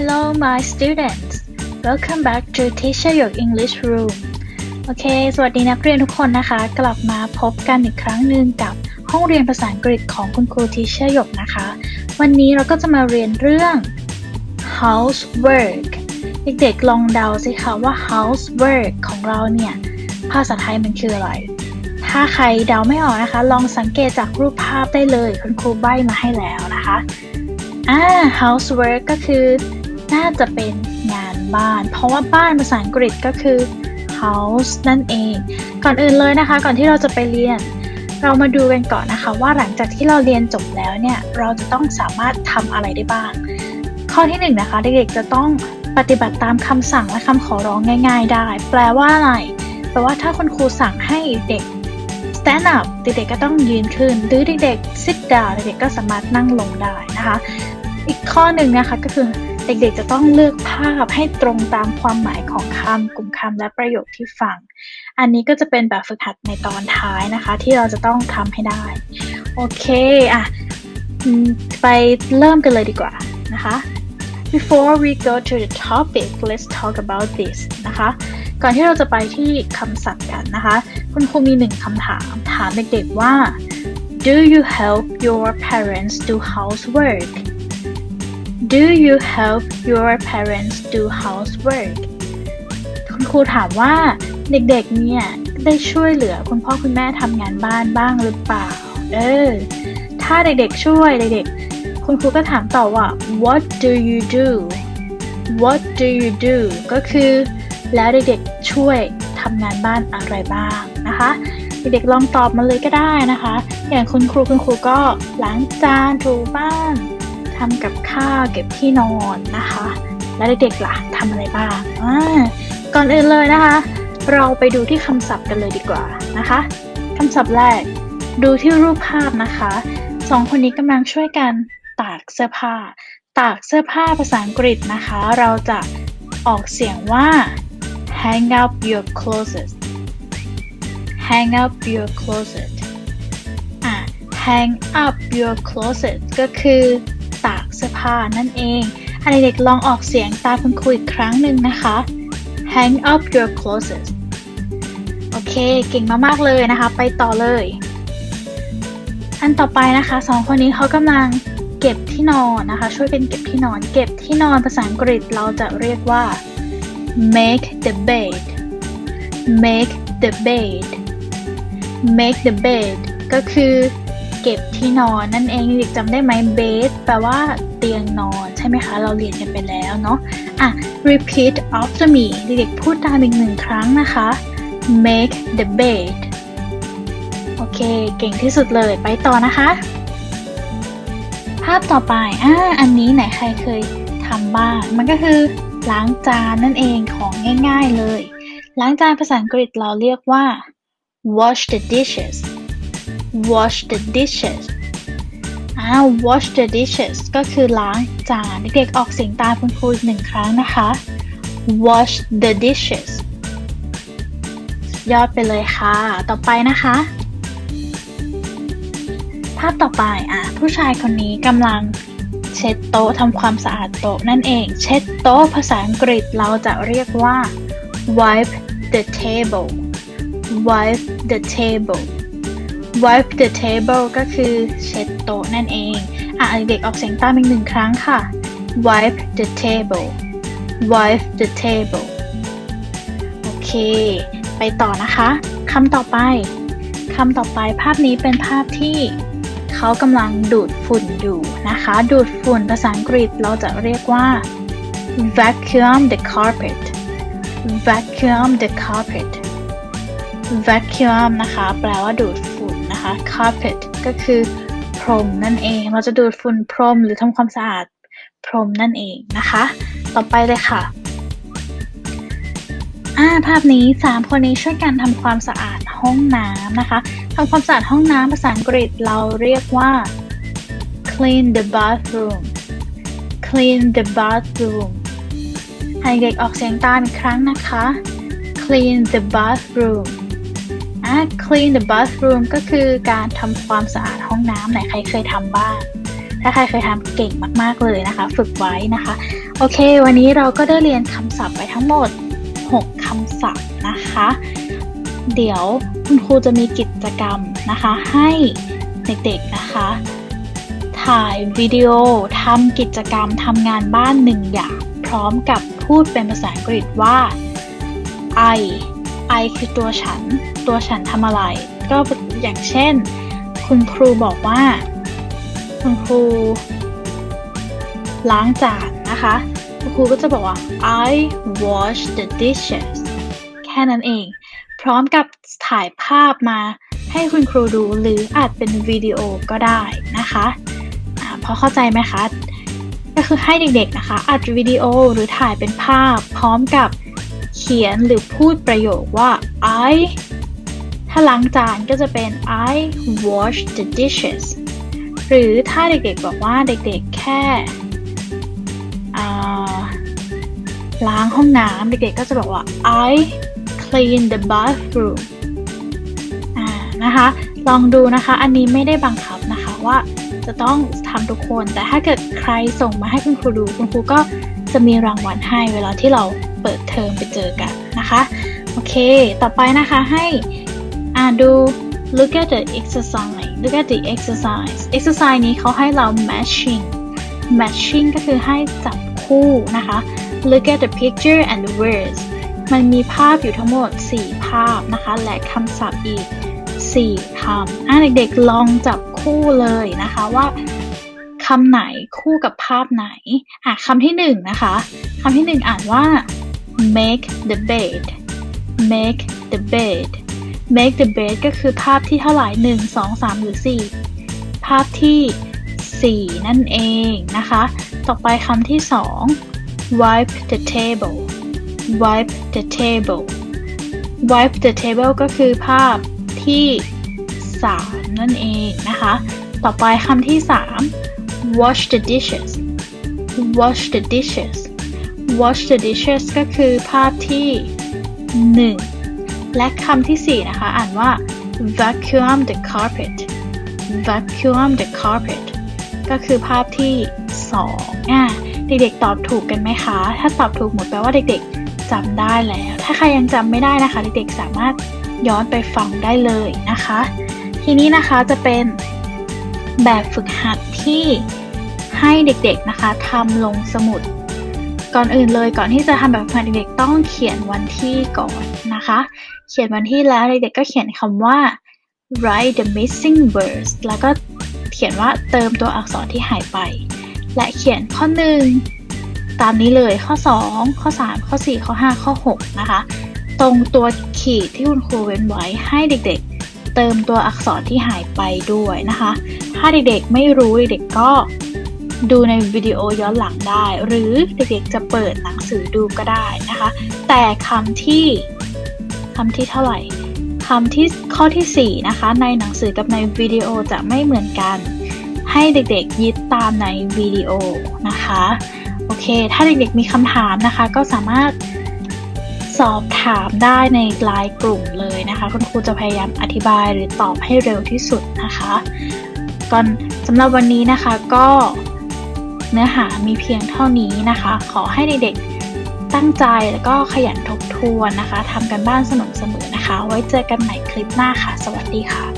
Hello my students welcome back to Teacher Yok English Room โอเค สวัสดีนักเรียนทุกคนนะคะ กลับมาพบกันอีกครั้งหนึ่งกับห้องเรียนภาษาอังกฤษของคุณครู Teacher Yok นะคะ วันนี้เราก็จะมาเรียนเรื่อง housework เด็กๆลองเดาสิคะว่า housework ของเราเนี่ย ภาษาไทยมันคืออะไร ถ้าใครเดาไม่ออกนะคะ ลองสังเกตจากรูปภาพได้เลย คุณครูใบ้มาให้แล้วนะคะอ่า housework ก็คือ น่าจะเป็นงานบ้าน เพราะว่าบ้านภาษาอังกฤษก็คือ house นั่นเอง ก่อนอื่นเลยนะคะ ก่อนที่เราจะไปเรียน เรามาดูกันก่อนนะคะ ว่าหลังจากที่เราเรียนจบแล้วเนี่ย เราจะต้องสามารถทำอะไรได้บ้าง ข้อที่หนึ่งนะคะเด็กๆจะต้องปฏิบัติตามคำสั่งและคำขอร้องง่าย ๆ ได้ แปลว่าอะไร แปลว่าถ้าคุณครูสั่งให้เด็ก stand up เด็กๆก็ต้องยืนขึ้น หรือเด็กๆ sit down เด็กๆก็สามารถนั่งลงได้นะคะ อีกข้อหนึ่งนะคะก็คือ เด็กๆจะต้องเลือกภาพให้ตรงตามความหมายของคำกลุ่มคำและประโยคที่ฟัง อันนี้ก็จะเป็นแบบฝึกหัดในตอนท้ายนะคะ ที่เราจะต้องทำให้ได้ โอเคอะไปเริ่มกันเลยดีกว่านะคะ Before we go to the topic let's talk about this นะคะ ก่อนที่เราจะไปที่คำศัพท์กันนะคะ คุณครูมีหนึ่งคำถาม ถามเด็กๆว่า Do you help your parents do housework Do you help your parents do housework คุณครูถามว่าเด็กๆเนี่ยได้ช่วยเหลือคุณพ่อคุณแม่ทำงานบ้านบ้างหรือเปล่า เออ ถ้าเด็กๆช่วยเด็กๆ คุณครูก็ถามต่อว่า What do you do What do you do ก็คือแล้วเด็กๆช่วยทำงานบ้านอะไรบ้างนะคะ เด็กๆลองตอบมาเลยก็ได้นะคะ อย่างคุณครูคุณครูก็ล้างจานถูบ้าน ทำกับข้าวเก็บที่นอนนะคะ แล้วเด็กๆล่ะทำอะไรบ้างก่อนอื่นเลยนะคะ เราไปดูที่คำศัพท์กันเลยดีกว่านะคะคำศัพท์แรก ดูที่รูปภาพนะคะสองคนนี้กำลังช่วยกันตากเสื้อผ้า ตากเสื้อผ้าภาษาอังกฤษนะคะ เราจะออกเสียงว่า hang up your clothes hang up your closet อะ hang up your closet ก็คือ เสื้อผ้านั่นเองให้เด็กๆลองออกเสียงตามคุณครูอีกครั้งหนึ่งนะคะ hang up your closet โอเค เก่งมากๆเลยนะคะ ไปต่อเลย อันต่อไปนะคะสองคนนี้เขากำลังเก็บที่นอนนะคะ ช่วยกันเก็บที่นอน เก็บที่นอนภาษาอังกฤษเราจะเรียกว่า make the bed make the bed make the bed ก็คือเก็บที่นอนนั่นเองเด็กจำได้ไหม bed แปลว่า เตียงนอนใช่ไหมคะ เราเรียนกันไปแล้วเนาะอะ repeat after me เด็กๆพูดตามอีกหนึ่งครั้งนะคะ make the bed โอเค เก่งที่สุดเลยไปต่อนะคะ ภาพต่อไปอ่าอันนี้ไหนใครเคยทำบ้าง มันก็คือล้างจานนั่นเองของง่าย ๆเลย ล้างจานภาษาอังกฤษเราเรียกว่า wash the dishes wash the dishes อ่าว wash the dishes ก็คือล้างจานเด็กๆออกเสียงตามคุณครูอีกหนึ่งครั้งนะคะ wash the dishes ยอดไปเลยค่ะ ต่อไปนะคะ ภาพต่อไปอะผู้ชายคนนี้กำลังเช็ดโต๊ะทำความสะอาดโต๊ะนั่นเอง เช็ดโต๊ะภาษาอังกฤษเราจะเรียกว่า wipe the table wipe the table wipe the table ก็คือเช็ดโต๊ะนั่นเอง อะเด็กออกเสียงตามอีกหนึ่งครั้งค่ะ wipe the table wipe the table โอเค ไปต่อนะคะคำต่อไปคำต่อไปภาพนี้เป็นภาพที่เขากำลังดูดฝุ่นอยู่นะคะ ดูดฝุ่นภาษาอังกฤษเราจะเรียกว่า vacuum the carpet vacuum the carpet vacuum นะคะ แปลว่าดูดฝ นะคะ carpet ก็คือพรมนั่นเอง เราจะดูดฝุ่นพรมหรือทำความสะอาดพรมนั่นเองนะคะ ต่อไปเลยค่ะอ่าภาพนี้สามคนนี้ช่วยกันทำความสะอาดห้องน้ำนะคะทำความสะอาดห้องน้ำภาษาอังกฤษเราเรียกว่า clean the bathroom clean the bathroom ให้เด็กออกเสียงตามอีกครั้งนะคะ clean the bathroom clean the bathroom ก็คือการทำความสะอาดห้องน้ำไหนใครเคยทำบ้าง ถ้าใครเคยทำเก่งมากๆเลยนะคะ ฝึกไว้นะคะ โอเค วันนี้เราก็ได้เรียนคำศัพท์ไปทั้งหมด 6คำศัพท์นะคะ เดี๋ยวคุณครูจะมีกิจกรรมนะคะ ให้เด็กๆนะคะ ถ่ายวิดีโอทำกิจกรรมทำงานบ้านหนึ่งอย่าง พร้อมกับพูดเป็นภาษาอังกฤษว่า I I คือตัวฉัน ตัวฉันทำอะไร ก็อย่างเช่น คุณครูบอกว่า คุณครู ล้างจานนะคะ คุณครูก็จะบอกว่า I wash the dishes แค่นั้นเอง พร้อมกับถ่ายภาพมาให้คุณครูดูหรืออาจเป็นวิดีโอก็ได้นะคะะพอเข้าใจไหมคะ ก็คือให้เด็กๆนะคะอัดวิดีโอหรือถ่ายเป็นภาพพร้อมกับ ขียนหรือพูดประโยคว่า I ถ้าล้างจานก็จะเป็น I wash the dishes หรือถ้าเด็กๆบอกว่าเด็กๆแค่ล้างห้องน้ำเด็กๆก็จะบอกว่า I clean the bathroom นะคะ ลองดูนะคะ อันนี้ไม่ได้บังคับนะคะว่าจะต้องทำทุกคน แต่ถ้าเกิดใครส่งมาให้คุณครูดู คุณครูก็จะมีรางวัลให้เวลาที่เรา เปิดเทอมไปเจอกันนะคะ โอเค ต่อไปนะคะให้อ่านดู look at the exercise look at the exercise exercise นี้เขาให้เรา matching matching ก็คือให้จับคู่นะคะ look at the picture and the words มันมีภาพอยู่ทั้งหมด 4 ภาพนะคะ และคำศัพท์อีก 4คำอะเด็กๆลองจับคู่เลยนะคะว่าคำไหนคู่กับภาพไหนอะคำที่หนึ่งนะคะคำที่หนึ่งอ่านว่า make the bed make the bed make the bed ก็คือภาพที่เท่าไหร่1 2 3หรือ4ภาพที่ 4 นั่นเองนะคะ ต่อไปคำที่ 2 wipe the table wipe the table wipe the table ก็คือภาพที่ 3 นั่นเองนะคะ ต่อไปคำที่ 3 wash the dishes wash the dishes wash the dishes ก็คือภาพที่ 1 และคำที่ 4 นะคะ อ่านว่า vacuum the carpet vacuum the carpet ก็คือภาพที่ 2 อะเด็กๆตอบถูกกันไหมคะ ถ้าตอบถูกหมดแปลว่าเด็กๆจำได้แล้ว ถ้าใครยังจำไม่ได้นะคะ เด็กๆสามารถย้อนไปฟังได้เลยนะคะ ทีนี้นะคะจะเป็นแบบฝึกหัดที่ให้เด็กๆนะคะทำลงสมุด ก่อนอื่นเลยก่อนที่จะทำแบบฝึกหัดเด็กๆต้องเขียนวันที่ก่อนนะคะ เขียนวันที่แล้วเด็กๆก็เขียนคำว่า write the missing words แล้วก็เขียนว่าเติมตัวอักษรที่หายไป และเขียนข้อ 1 ตามนี้เลยข้อ 2 ข้อ 3 ข้อ 4 ข้อ 5 ข้อ 6 นะคะ ตรงตัวขีดที่คุณครูเว้นไว้ให้เด็กๆ เติมตัวอักษรที่หายไปด้วยนะคะ ถ้าเด็กๆไม่รู้เด็กๆก็ ดูในวิดีโอย้อนหลังได้ หรือเด็กๆจะเปิดหนังสือดูก็ได้นะคะ แต่คำที่คำที่เท่าไหร่คำที่ข้อที่ 4 นะคะ ในหนังสือกับในวิดีโอจะไม่เหมือนกัน ให้เด็กๆยึดตามในวิดีโอนะคะ โอเค ถ้าเด็กๆมีคำถามนะคะ ก็สามารถสอบถามได้ในไลน์กลุ่มเลยนะคะ คุณครูจะพยายามอธิบายหรือตอบให้เร็วที่สุดนะคะ ก่อนสำหรับวันนี้นะคะก็ เนื้อหามีเพียงเท่านี้นะคะ ขอให้เด็กๆตั้งใจแล้วก็ขยันทบทวนนะคะทำกันบ้านสนุกเสมอนะคะ ไว้เจอกันใหม่คลิปหน้าค่ะ สวัสดีค่ะ